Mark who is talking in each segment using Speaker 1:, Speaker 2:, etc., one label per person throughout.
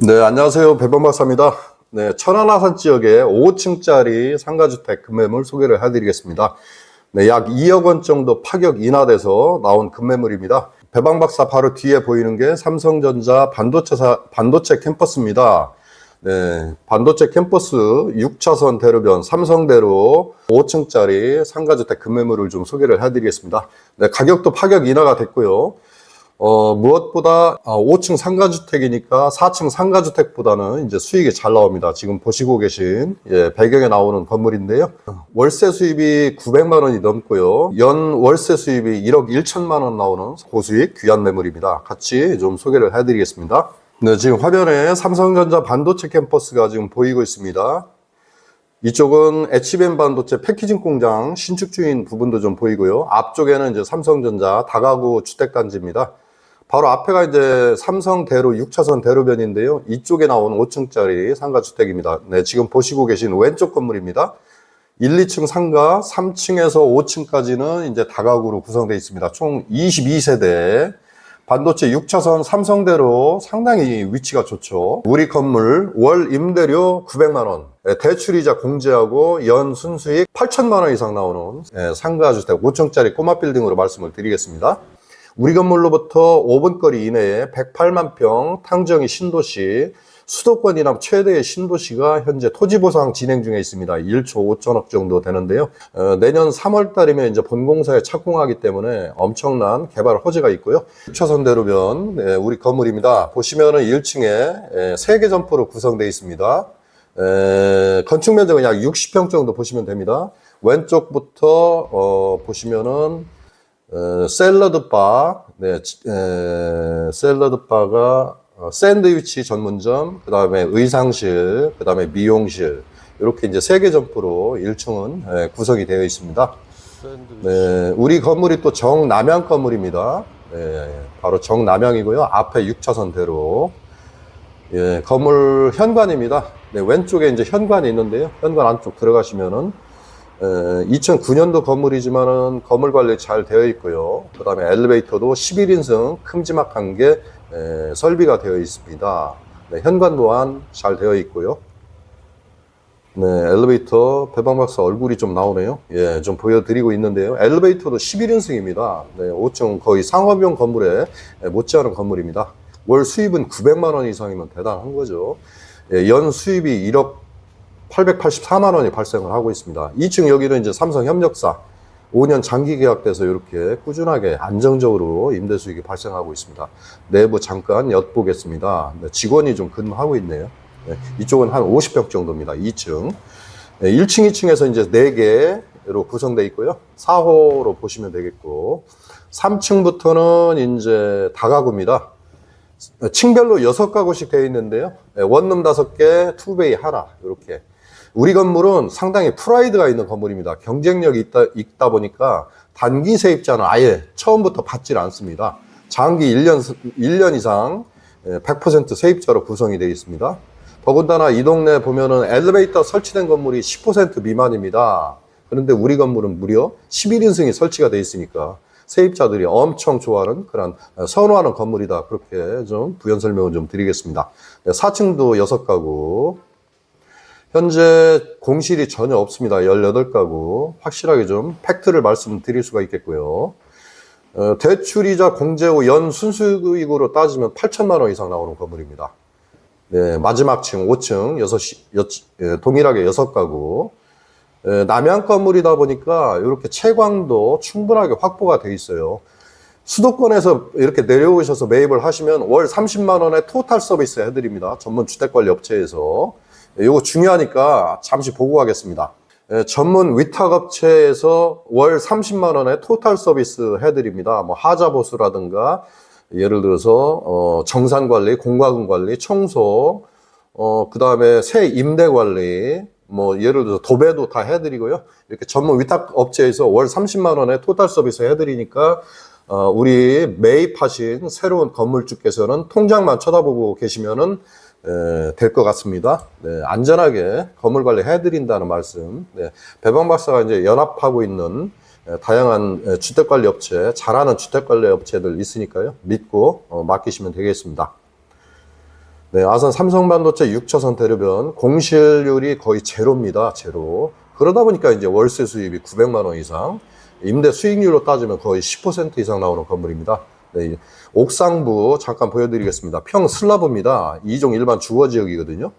Speaker 1: 네, 안녕하세요. 배범 박사입니다. 네, 천안아산 지역의 5층짜리 상가주택 급매물 소개를 해드리겠습니다. 네, 약 2억 원 정도 파격 인하돼서 나온 급매물입니다. 배방 박사 바로 뒤에 보이는 게 삼성전자 반도체 사, 반도체 캠퍼스입니다. 네, 반도체 캠퍼스 6차선 대로변 삼성대로 5층짜리 상가주택 급매물을 좀 소개를 해드리겠습니다. 네, 가격도 파격 인하가 됐고요. 어, 무엇보다 5층 상가주택이니까 4층 상가주택보다는 이제 수익이 잘 나옵니다. 지금 보시고 계신 예, 배경에 나오는 건물인데요. 월세 수입이 900만 원이 넘고요. 연 월세 수입이 1억 1천만 원 나오는 고수익 귀한 매물입니다. 같이 좀 소개를 해드리겠습니다. 네, 지금 화면에 삼성전자 반도체 캠퍼스가 지금 보이고 있습니다. 이쪽은 HBM 반도체 패키징 공장 신축 중인 부분도 좀 보이고요. 앞쪽에는 이제 삼성전자 다가구 주택단지입니다. 바로 앞에가 이제 삼성 대로 6차선 대로변인데요. 이쪽에 나오는 5층짜리 상가주택입니다. 네, 지금 보시고 계신 왼쪽 건물입니다. 1, 2층 상가, 3층에서 5층까지는 이제 다가구로 구성되어 있습니다. 총 22세대. 반도체 6차선 삼성대로 상당히 위치가 좋죠. 우리 건물 월 임대료 900만 원, 예, 대출이자 공제하고 연 순수익 8천만 원 이상 나오는 예, 상가주택 5층짜리 꼬마 빌딩으로 말씀을 드리겠습니다. 우리 건물로부터 5분 거리 이내에 108만 평 탕정이 신도시 수도권이나 최대의 신도시가 현재 토지 보상 진행 중에 있습니다. 1조 5천억 정도 되는데요. 어, 내년 3월 달이면 이제 본공사에 착공하기 때문에 엄청난 개발 호재가 있고요. 6차선 대로변 네, 우리 건물입니다. 보시면은 1층에 3개 점포로 구성되어 있습니다. 에, 건축 면적은 약 60평 정도 보시면 됩니다. 왼쪽부터 어, 보시면은 어, 샐러드 바, 네, 지- 에, 샐러드 바가 어, 샌드위치 전문점, 그 다음에 의상실, 그 다음에 미용실 이렇게 이제 세 개 점포로 1층은 에, 구성이 되어 있습니다. 네, 우리 건물이 또 정남향 건물입니다. 네, 바로 정남향이고요. 앞에 6차선 대로 예, 건물 현관입니다. 네, 왼쪽에 이제 현관이 있는데요. 현관 안쪽 들어가시면은 2009년도 건물이지만은 건물 관리 잘 되어 있고요. 그 다음에 엘리베이터도 11인승 큼지막한 게 에, 설비가 되어 있습니다. 네, 현관 또한 잘 되어 있고요. 네, 엘리베이터 배방박사 얼굴이 좀 나오네요. 예, 좀 보여드리고 있는데요. 엘리베이터도 11인승입니다. 네, 5층 거의 상업용 건물에 예, 못지않은 건물입니다. 월 수입은 900만 원 이상이면 대단한 거죠. 예, 연 수입이 1억 884만 원이 발생을 하고 있습니다. 2층 여기는 이제 삼성 협력사 5년 장기 계약돼서 이렇게 꾸준하게 안정적으로 임대 수익이 발생하고 있습니다. 내부 잠깐 엿보겠습니다. 네, 직원이 좀 근무하고 있네요. 네, 이쪽은 한 50평 정도입니다. 2층. 네, 1층, 2층에서 이제 4개로 구성되어 있고요. 4호로 보시면 되겠고, 3층부터는 이제 다가구입니다. 층별로 6가구씩 되어 있는데요. 네, 원룸 5개, 투베이 하나, 이렇게. 우리 건물은 상당히 프라이드가 있는 건물입니다. 경쟁력이 있다, 있다 보니까 단기 세입자는 아예 처음부터 받질 않습니다. 장기 1년, 1년 이상 100% 세입자로 구성이 되어 있습니다. 더군다나 이 동네 보면은 엘리베이터 설치된 건물이 10% 미만입니다. 그런데 우리 건물은 무려 11인승이 설치가 되어 있으니까 세입자들이 엄청 좋아하는 그런 선호하는 건물이다. 그렇게 좀 부연 설명을 좀 드리겠습니다. 4층도 6가구. 현재 공실이 전혀 없습니다. 18가구. 확실하게 좀 팩트를 말씀드릴 수가 있겠고요. 어, 대출이자 공제후 연 순수익으로 따지면 8천만 원 이상 나오는 건물입니다. 네, 마지막 층 5층 6, 동일하게 6가구. 예, 남양 건물이다 보니까 이렇게 채광도 충분하게 확보가 돼 있어요. 수도권에서 이렇게 내려오셔서 매입을 하시면 월 30만 원의 토탈 서비스 해드립니다. 전문 주택관리 업체에서. 이거 중요하니까 잠시 보고 가겠습니다. 예, 전문 위탁업체에서 월 30만 원의 토탈 서비스 해드립니다. 뭐 하자 보수라든가 예를 들어서 어, 정산 관리, 공과금 관리, 청소, 어, 그 다음에 새 임대 관리, 뭐 예를 들어서 도배도 다 해드리고요. 이렇게 전문 위탁 업체에서 월 30만 원의 토탈 서비스 해드리니까 어, 우리 매입하신 새로운 건물주께서는 통장만 쳐다보고 계시면은 될 것 같습니다. 네, 안전하게 건물 관리 해드린다는 말씀. 네, 배방 박사가 이제 연합하고 있는 에, 다양한 에, 주택관리 업체, 잘하는 주택관리 업체들 있으니까요. 믿고 어, 맡기시면 되겠습니다. 네, 아산 삼성반도체 6차선 대로변 공실률이 거의 제로입니다. 제로. 그러다 보니까 이제 월세 수입이 900만 원 이상, 임대 수익률로 따지면 거의 10% 이상 나오는 건물입니다. 네, 이 옥상부 잠깐 보여드리겠습니다. 평 슬라브입니다. 2종 일반 주거 지역이거든요.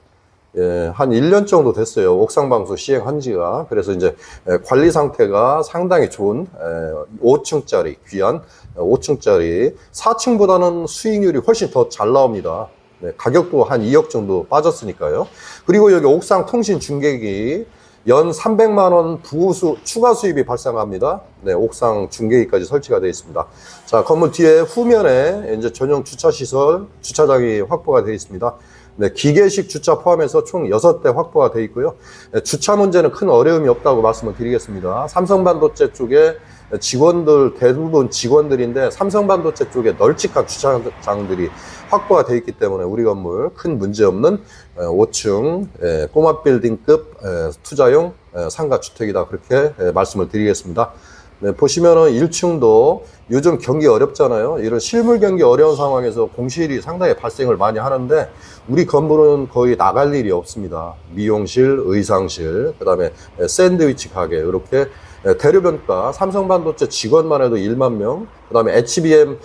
Speaker 1: 예, 한 1년 정도 됐어요. 옥상방수 시행한 지가. 그래서 이제 에, 관리 상태가 상당히 좋은 에, 5층짜리, 귀한 5층짜리. 4층보다는 수익률이 훨씬 더 잘 나옵니다. 네, 가격도 한 2억 정도 빠졌으니까요. 그리고 여기 옥상 통신 중계기 연 300만 원 부수 추가 수입이 발생합니다. 네, 옥상 중계기까지 설치가 되어 있습니다. 자, 건물 뒤에 후면에 이제 전용 주차 시설, 주차장이 확보가 되어 있습니다. 네, 기계식 주차 포함해서 총 6대 확보가 되어 있고요. 네, 주차 문제는 큰 어려움이 없다고 말씀을 드리겠습니다. 삼성반도체 쪽에 직원들, 대부분 직원들인데 삼성반도체 쪽에 널찍한 주차장들이 확보가 되어 있기 때문에 우리 건물 큰 문제 없는 5층 꼬마 빌딩급 에, 투자용 에, 상가 주택이다 그렇게 에, 말씀을 드리겠습니다. 네, 보시면은 1층도 요즘 경기 어렵잖아요. 이런 실물 경기 어려운 상황에서 공실이 상당히 발생을 많이 하는데 우리 건물은 거의 나갈 일이 없습니다. 미용실, 의상실, 그 다음에 샌드위치 가게 이렇게 대류변가 삼성반도체 직원만 해도 1만 명, 그 다음에 HBM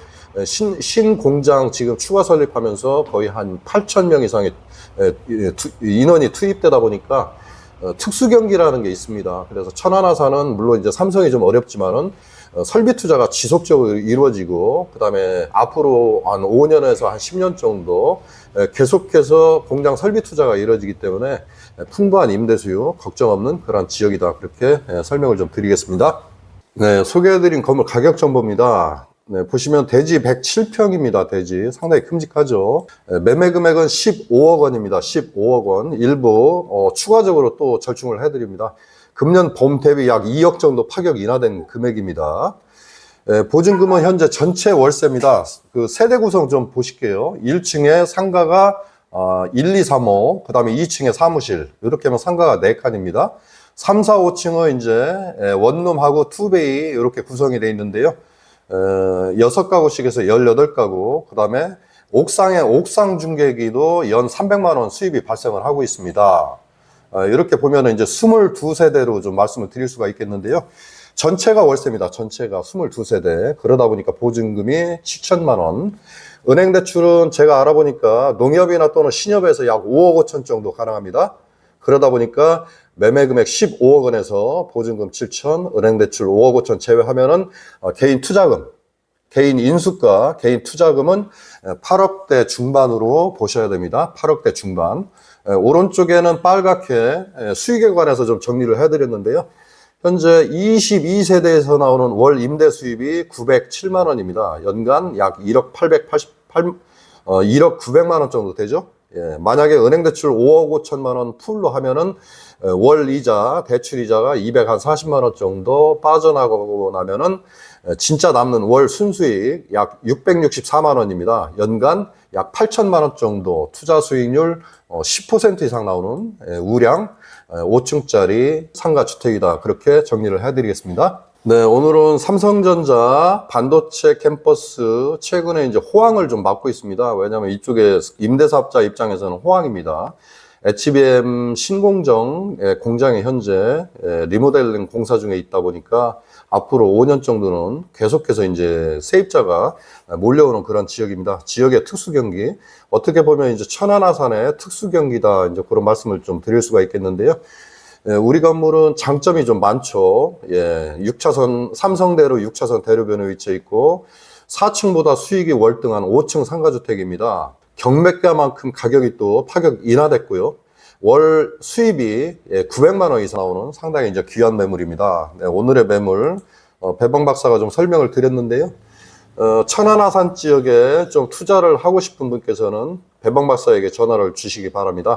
Speaker 1: 신, 신공장 지금 추가 설립하면서 거의 한 8천 명 이상의 에, 이, 투- 인원이 투입되다 보니까 어, 특수 경기라는 게 있습니다. 그래서 천안화사는 물론 이제 삼성이 좀 어렵지만은 어, 설비 투자가 지속적으로 이루어지고 그다음에 앞으로 한 5년에서 한 10년 정도 에, 계속해서 공장 설비 투자가 이루어지기 때문에 에, 풍부한 임대 수요 걱정 없는 그런 지역이다 그렇게 에, 설명을 좀 드리겠습니다. 네, 소개해드린 건물 가격 정보입니다. 네, 보시면 대지 107평입니다. 대지 상당히 큼직하죠. 네, 매매 금액은 15억 원입니다. 15억 원. 일부 어, 추가적으로 또 절충을 해드립니다. 금년 봄 대비 약 2억 정도 파격 인하된 금액입니다. 예, 보증금은 현재 전체 월세입니다. 그 세대 구성 좀 보실게요. 1층에 상가가 아, 1, 2, 3호, 그 다음에 2층에 사무실. 이렇게 하면 상가가 4칸입니다. 3, 4, 5층은 이제 예, 원룸하고 투베이 이렇게 구성이 되어 있는데요. 어, 6가구씩에서 18가구, 그 다음에 옥상에 옥상 중계기도 연 300만원 수입이 발생을 하고 있습니다. 어, 이렇게 보면은 이제 22세대로 좀 말씀을 드릴 수가 있겠는데요. 전체가 월세입니다. 전체가 22세대. 그러다 보니까 보증금이 7천만 원. 은행 대출은 제가 알아보니까 농협이나 또는 신협에서 약 5억 5천 정도 가능합니다. 그러다 보니까 매매 금액 15억 원에서 보증금 7천, 은행 대출 5억 5천 제외하면은 어, 개인 투자금, 개인 인수가, 개인 투자금은 8억대 중반으로 보셔야 됩니다. 8억대 중반. 에, 오른쪽에는 빨갛게 에, 수익에 관해서 좀 정리를 해드렸는데요. 현재 22세대에서 나오는 월 임대 수입이 907만 원입니다. 연간 약 1억 888, 어, 1억 900만 원 정도 되죠. 예, 만약에 은행 대출 5억 5천만 원 풀로 하면은 에, 월 이자, 대출 이자가 240만 원 정도 빠져나가고 나면은 에, 진짜 남는 월 순수익 약 664만 원입니다. 연간 약 8천만 원 정도 투자 수익률 어, 10% 이상 나오는 에, 우량 5층짜리 상가 주택이다. 그렇게 정리를 해드리겠습니다. 네, 오늘은 삼성전자 반도체 캠퍼스 최근에 이제 호황을 좀 맡고 있습니다. 왜냐하면 이쪽에 임대사업자 입장에서는 호황입니다. HBM 신공정 예, 공장이 현재 예, 리모델링 공사 중에 있다 보니까 앞으로 5년 정도는 계속해서 이제 세입자가 몰려오는 그런 지역입니다. 지역의 특수 경기 어떻게 보면 이제 천안아산의 특수 경기다 이제 그런 말씀을 좀 드릴 수가 있겠는데요. 예, 우리 건물은 장점이 좀 많죠. 예, 6차선, 삼성대로 6차선 대로변에 위치해 있고, 4층보다 수익이 월등한 5층 상가주택입니다. 경매가만큼 가격이 또 파격 인하됐고요. 월 수입이 예, 900만 원 이상 나오는 상당히 이제 귀한 매물입니다. 네, 오늘의 매물, 어, 배방 박사가 좀 설명을 드렸는데요. 어, 천안아산 지역에 좀 투자를 하고 싶은 분께서는 배방 박사에게 전화를 주시기 바랍니다.